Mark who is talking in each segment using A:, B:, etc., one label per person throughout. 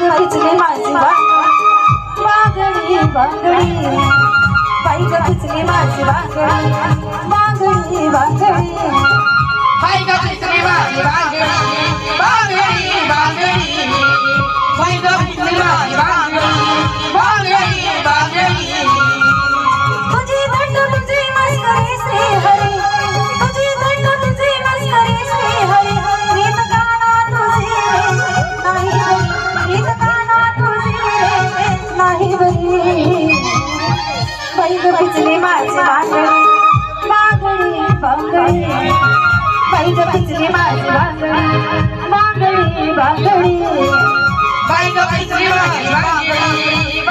A: पिचली माझी बांगडी बाई ग पिचली माझी बांगडी बांगडी
B: बाई ग पिचली माझी बांगडी बांगडी बांगडी पिचली माझी बांगडी बांगडी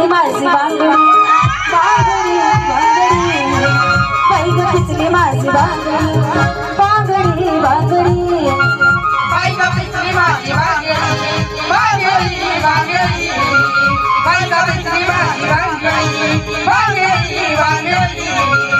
A: पैग माझी बांगडी बांगडी बांगडी पैग पिचली माझी बांगडी बांगडी बांगडी
B: बाई ग पिचली माझी बांगडी बांगडी बांगडी बाई ग माझी बांगडी बांगडी बांगडी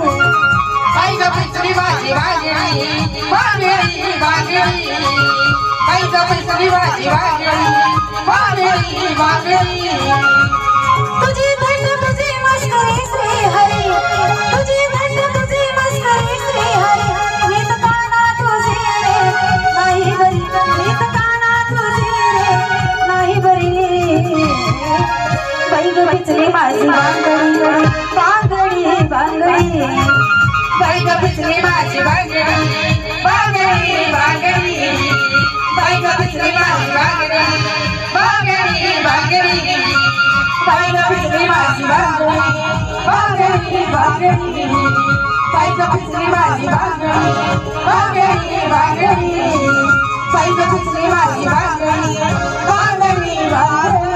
A: बाईज पिछड़ी बाजी वाली बांगडी बांगडी बांगडी। बायका पिचली माझी बांगडी बांगडी बांगडी
B: बायका पिचली माझी बांगडी बांगडी बांगडी बायका पिचली माझी बांगडी बांगडी बांगडी
A: बायका पिचली माझी बांगडी बांगडी बांगडी
B: बायका पिचली माझी बांगडी बांगडी बांगडी